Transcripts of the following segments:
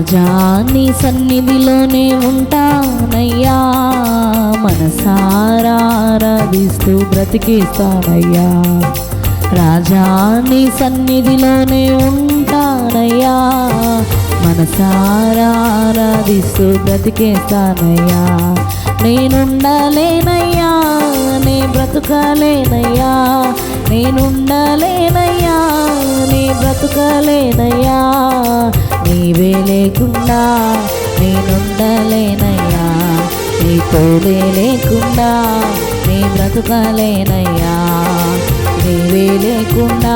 రాజా నీ సన్నిధిలోనే ఉంటానయ్యా. మనసారాధిస్తూ బ్రతికిస్తానయ్యా. రాజా నీ సన్నిధిలోనే ఉంటానయ్యా. మనసారాధిస్తూ బ్రతికేస్తానయ్యా. నేనుండలేనయ్యా నే బ్రతుకలేనయ్యా. నేనుండలేనయ్యా నే బ్రతుకలేనయ్యా. నీవే లేకుండా నేనుండలేనయ్యా. నీ తోడే లేకుండా నీ బ్రతకలేనయ్యా. నీవే లేకుండా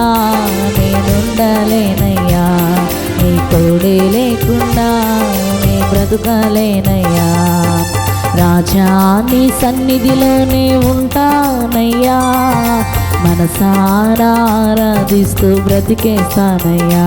నేనుండలేనయ్యా. నీ తోడే లేకుండా నీ బ్రతుకలేనయ్యా. రాజా నీ సన్నిధిలోనే ఉంటానయ్యా. మనసారా ఆరాధిస్తూ బ్రతికేస్తానయ్యా.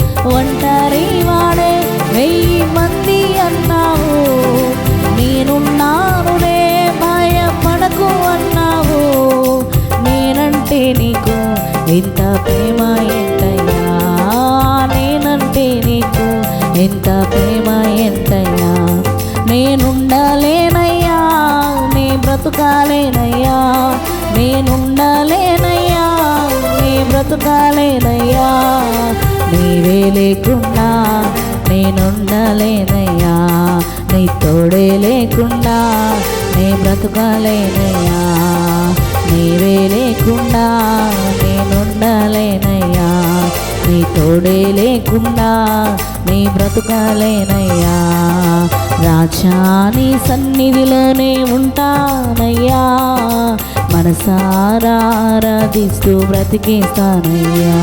లేకుండా నేనుండలేనయ్యా. నీ తోడే లేకుండా నే బ్రతకలేనయ్యా. నీవే లేకుండా నేనుండలేనయ్యా. నీ తోడే లేకుండా నీ బ్రతకలేనయ్యా. రాజా నీ సన్నిధిలోనే ఉంటానయ్యా. మనసారా ఆరాధిస్తూ బ్రతికేస్తానయ్యా.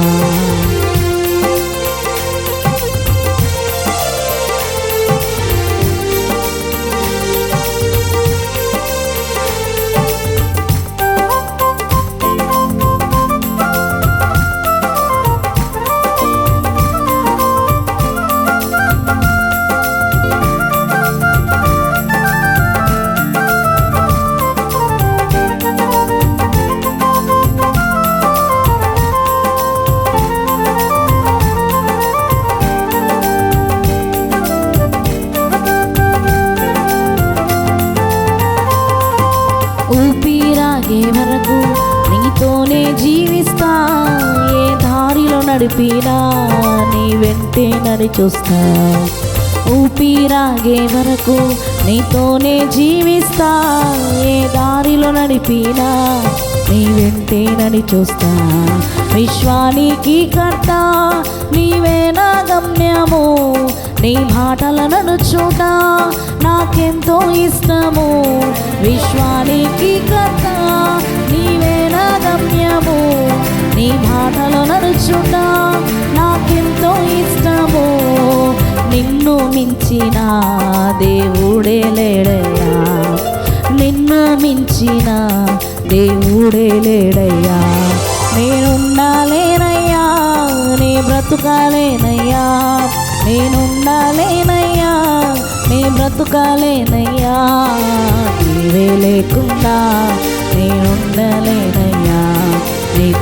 నడిపినా నీ వెంటే నడిచొస్తా ఊపిరాగే వరకు నీతోనే జీవిస్తా. ఏ దారిలో నడిపినా నీ వెంటే నడిచొస్తా విశ్వానికి కర్త నీవేనా గమ్యము. నీ మాటల నడుచుట నాకెంతో ఇష్టము. విశ్వానికి కర్త నీవేనా గమ్యము. నీ మాటలు నడుచుట నాకెంతో ఇష్టము. నిన్ను మించిన దేవుడే లేడయ్యా. నిన్ను మించిన దేవుడే లేడయ్యా. నేనుండాలేనయ్యా నీ బ్రతుకాలేనయ్యా. నేనుండాలేనయ్యా నీ బ్రతుకాలేనయ్యా. నీవే లేకుండా నేనుండలేనయ్యా.